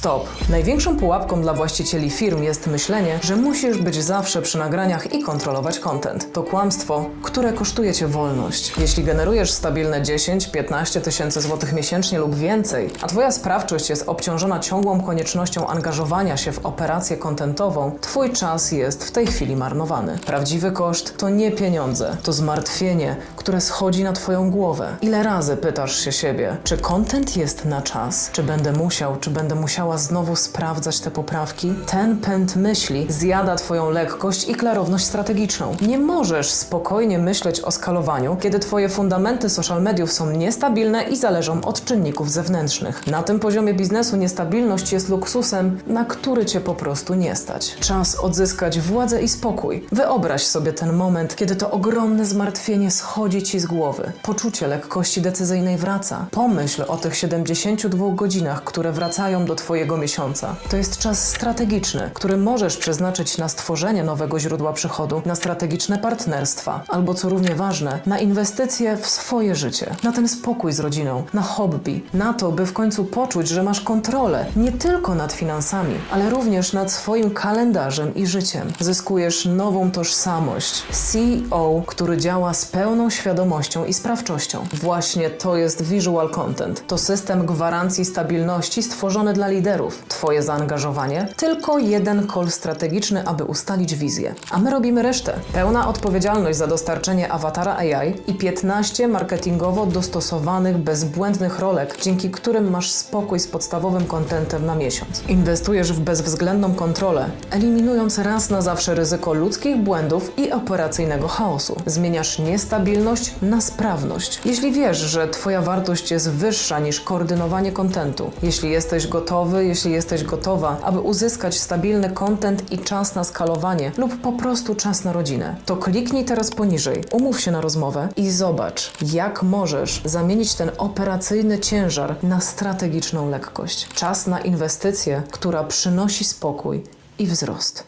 Stop. Największą pułapką dla właścicieli firm jest myślenie, że musisz być zawsze przy nagraniach i kontrolować content. To kłamstwo, które kosztuje cię wolność. Jeśli generujesz stabilne 10-15 tysięcy złotych miesięcznie lub więcej, a twoja sprawczość jest obciążona ciągłą koniecznością angażowania się w operację kontentową, twój czas jest w tej chwili marnowany. Prawdziwy koszt to nie pieniądze, to zmartwienie, które schodzi na twoją głowę. Ile razy pytasz się siebie, czy content jest na czas? Czy będę musiał, czy będę musiała znowu sprawdzać te poprawki? Ten pęd myśli zjada twoją lekkość i klarowność strategiczną. Nie możesz spokojnie myśleć o skalowaniu, kiedy twoje fundamenty social mediów są niestabilne i zależą od czynników zewnętrznych. Na tym poziomie biznesu niestabilność jest luksusem, na który cię po prostu nie stać. Czas odzyskać władzę i spokój. Wyobraź sobie ten moment, kiedy to ogromne zmartwienie schodzi ci z głowy. Poczucie lekkości decyzyjnej wraca. Pomyśl o tych 72 godzinach, które wracają do twojego miesiąca. To jest czas strategiczny, który możesz przeznaczyć na stworzenie nowego źródła przychodu, na strategiczne partnerstwa, albo co równie ważne, na inwestycje w swoje życie, na ten spokój z rodziną, na hobby, na to, by w końcu poczuć, że masz kontrolę nie tylko nad finansami, ale również nad swoim kalendarzem i życiem. Zyskujesz nową tożsamość. CEO, który działa z pełną świadomością i sprawczością. Właśnie to jest visual content. To system gwarancji stabilności stworzony dla liderów. Twoje zaangażowanie? Tylko jeden call strategiczny, aby ustalić wizję. A my robimy resztę. Pełna odpowiedzialność za dostarczenie awatara AI i 15 marketingowo dostosowanych, bezbłędnych rolek, dzięki którym masz spokój z podstawowym kontentem na miesiąc. Inwestujesz w bezwzględną kontrolę, eliminując raz na zawsze ryzyko ludzkich błędów i operacyjnego chaosu. Zmieniasz niestabilność na sprawność. Jeśli wiesz, że Twoja wartość jest wyższa niż koordynowanie kontentu, jeśli jesteś gotowy, jeśli jesteś gotowa, aby uzyskać stabilny content i czas na skalowanie lub po prostu czas na rodzinę, to kliknij teraz poniżej, umów się na rozmowę i zobacz, jak możesz zamienić ten operacyjny ciężar na strategiczną lekkość. Czas na inwestycję, która przynosi spokój i wzrost.